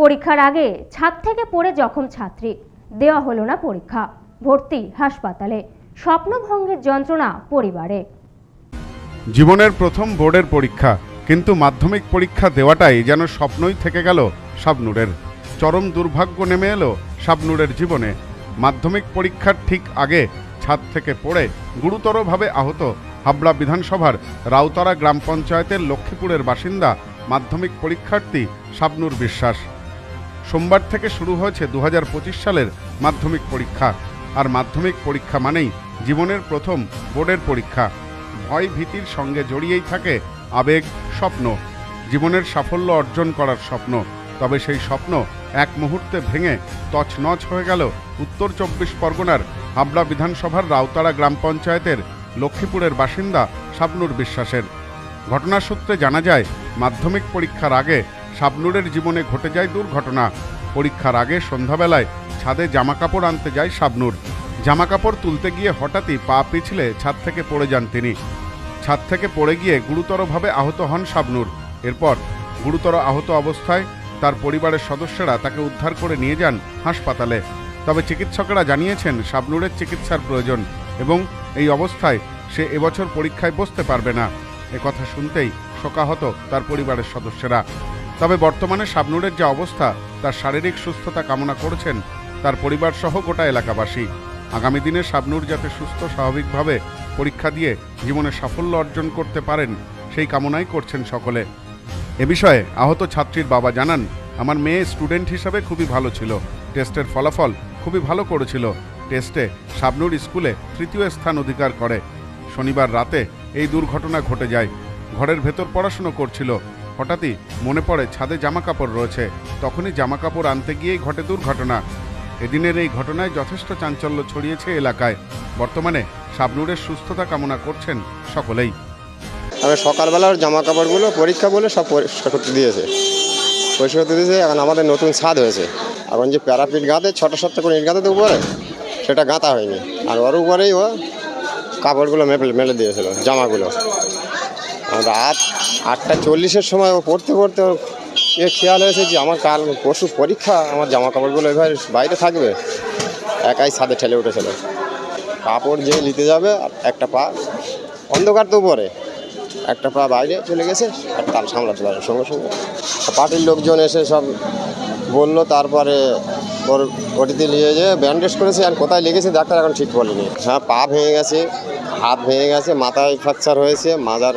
পরীক্ষার আগে ছাদ থেকে পড়ে জখম ছাত্রী। দেওয়া হলো না পরীক্ষা। ভর্তি হাসপাতালে। স্বপ্নভঙ্গের যন্ত্রণা পরিবারে। জীবনের প্রথম বোর্ডের পরীক্ষা, কিন্তু মাধ্যমিক পরীক্ষা দেওয়াটাই যেন স্বপ্নই থেকে গেল শাবনুরের। চরম দুর্ভাগ্য নেমে এলো শাবনুরের জীবনে। মাধ্যমিক পরীক্ষার ঠিক আগে ছাদ থেকে পড়ে গুরুতরভাবে আহত হাবড়া বিধানসভার রাউতারা গ্রাম পঞ্চায়েতের লক্ষ্মীপুরের বাসিন্দা মাধ্যমিক পরীক্ষার্থী শাবনুর বিশ্বাস। সোমবার থেকে শুরু হয়েছে দু হাজার পঁচিশ সালের মাধ্যমিক পরীক্ষা। আর মাধ্যমিক পরীক্ষা মানেই জীবনের প্রথম বোর্ডের পরীক্ষা। ভয় ভীতির সঙ্গে জড়িয়েই থাকে আবেগ, স্বপ্ন। জীবনের সাফল্য অর্জন করার স্বপ্ন। তবে সেই স্বপ্ন এক মুহূর্তে ভেঙে তছনছ হয়ে গেল উত্তর চব্বিশ পরগনার হাবড়া বিধানসভার রাউতারা গ্রাম পঞ্চায়েতের লক্ষ্মীপুরের বাসিন্দা শাবনুর বিশ্বাসের। ঘটনার সূত্রে জানা যায়, মাধ্যমিক পরীক্ষার আগে শাবনুরের জীবনে ঘটে যায় দুর্ঘটনা। পরীক্ষার আগে সন্ধ্যাবেলায় ছাদে জামাকাপড় আনতে যায় শাবনুর জামাকাপড় তুলতে গিয়ে হঠাৎই পা পিছলে ছাদ থেকে পড়ে যান তিনি। ছাদ থেকে পড়ে গিয়ে গুরুতরভাবে আহত হন শাবনুর এরপর গুরুতর আহত অবস্থায় তার পরিবারের সদস্যরা তাকে উদ্ধার করে নিয়ে যান হাসপাতালে। তবে চিকিৎসকেরা জানিয়েছেন শাবনুরের চিকিৎসার প্রয়োজন এবং এই অবস্থায় সে এবছর পরীক্ষায় বসতে পারবে না। কথা শুনতেই শোকাহত তার পরিবারের সদস্যরা। তবে বর্তমানে শাবনুরের যে অবস্থা, তার শারীরিক সুস্থতা কামনা করেছেন তার পরিবার সহ গোটা এলাকাবাসী। আগামী দিনে শাবনুর যাতে সুস্থ, স্বাভাবিকভাবে পরীক্ষা দিয়ে জীবনে সাফল্য অর্জন করতে পারেন, সেই কামনাই করছেন সকলে। এ বিষয়ে আহত ছাত্রীর বাবা জানান, আমার মেয়ে স্টুডেন্ট হিসাবে খুবই ভালো ছিল। টেস্টের ফলাফল খুবই ভালো করেছিল। টেস্টে শাবনুর স্কুলে তৃতীয় স্থান অধিকার করে। শনিবার রাতে এই দুর্ঘটনা ঘটে যায়। ঘরের ভেতর পড়াশুনো করছিল। হঠাৎই মনে পড়ে ছাদে জামা কাপড় রয়েছে। তখনই জামা কাপড় আনতে গিয়েই ঘটে দুর্ঘটনা। এদিনের এই ঘটনায় যথেষ্ট চাঞ্চল্য ছড়িয়েছে এলাকায়। বর্তমানে শাবনুরের সুস্থতা কামনা করছেন সকলেই। আমি সকালবেলার জামা কাপড়গুলো পরীক্ষা বলে সব পরিষ্কার করতে দিয়েছে। পরিষ্কার করতে দিয়েছে, এখন আমাদের নতুন ছাদ হয়েছে। এখন যে প্যারাপিট গাঁতে ছটা সাতটা করে ইট গাঁতে তো উপরে, সেটা গাঁথা হয়নি। আর ওর উপরেই ও কাপড়গুলো মেপে মেলে দিয়েছিল, জামাগুলো। রাত আটটা চল্লিশের সময় পড়তে পড়তে এ খেয়াল হয়েছে যে আমার কাল পশু পরীক্ষা, আমার জামা কাপড়গুলো এবার বাইরে থাকবে। একাই ছাদে ঠেলে উঠেছিল। কাপড় যে নিতে যাবে একটা পা অন্ধকার তো উপরে। একটা পা বাইরে চলে গেছে, আর তাল সামলাতে পারে সঙ্গে সঙ্গে। পার্টির লোকজন এসে সব বলল, তারপরে ওর ওটিতে নিয়ে যেয়ে ব্যান্ডেজ করেছে, আর কোথায় লেগেছে ডাক্তার এখন ঠিক বলেনি। হ্যাঁ পা ভেঙে গেছে, হাত ভেঙে গেছে, মাথায় ফ্র্যাকচার হয়েছে, মাজার